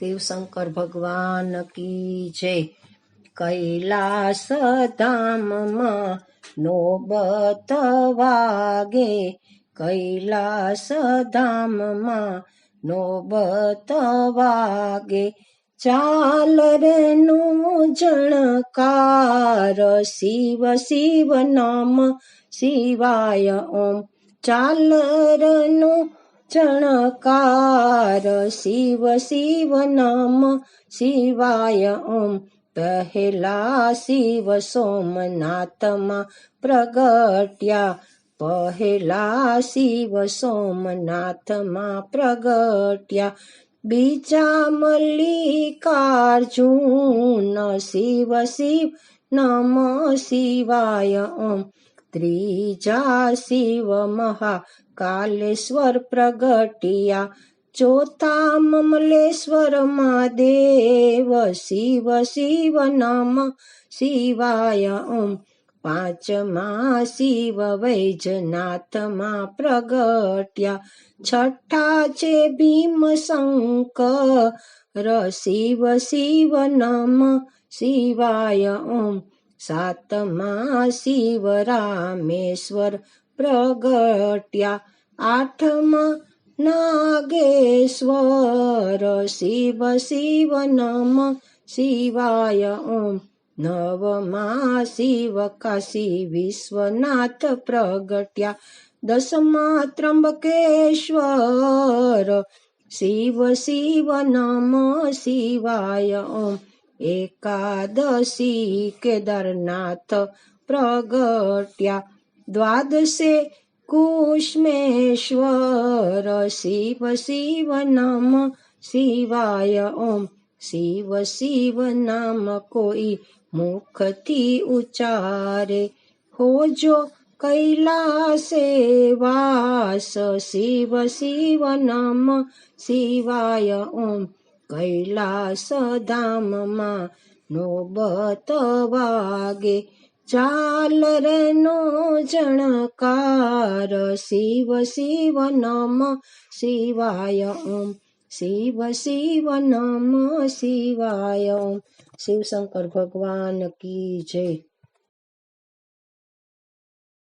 શિવશંકર ભગવાન કી જય. કૈલાસ ધામમાં નોબત વાગે. કૈલાસ ધામમાં નોબત વાગે. ચાલ રે નો જણકાર શિવ શિવ નામ શિવાય ઓમ. ચાલ રનો ચણકાર શિવ શિવ નામ શિવાય ઓમ પહેલા શિવ સોમનાથમાં પ્રગટ્યા પહેલા શિવ સોમનાથમાં પ્રગટ્યા બીજા મલ્લિકાર્જુન શિવ શિવ નમ શિવાય ઓમ ત્રીજા શિવ મહા કાલેશ્વર પ્રગટિયા. ચોથા મમલેશ્વર મહાદેવ, શિવ શિવ નમ શિવાય ઓમ. પાંચમા શિવ વૈજનાથમાં પ્રગટ્યા. છઠ્ઠા છે ભીમ શંકર શિવ શિવ નમ શિવાય ઓમ. સાતમા શિવ રામેશ્વર પ્રગટ્યા. આઠમા નાગેશ્વર શિવ શિવ નમ શિવાય ઓમ. નવમા શિવ કાશી વિશ્વનાથ પ્રગટ્યા. દસમા ત્રંબકેશ્વર શિવ શિવ નમ શિવાય ઓમ. એકાદશી કેદારનાથ પ્રગટ્યા. દ્વાદશે કુષ્મેશ્વર શિવ શિવ નામ શિવાય ઓમ. શિવ શિવ નામ કોઈ મુખથી ઉચ્ચારે. હોજો કૈલાસે વાસ શિવ શિવ નામ શિવાય ઓમ. કૈલાસ ધામમાં નોબત વાગે, ચાલ રે નો જણકાર, શિવ શિવ નમ શિવાય ઓમ, શિવ શિવ નમ શિવાય ઓમ. શિવશંકર ભગવાન કી જય.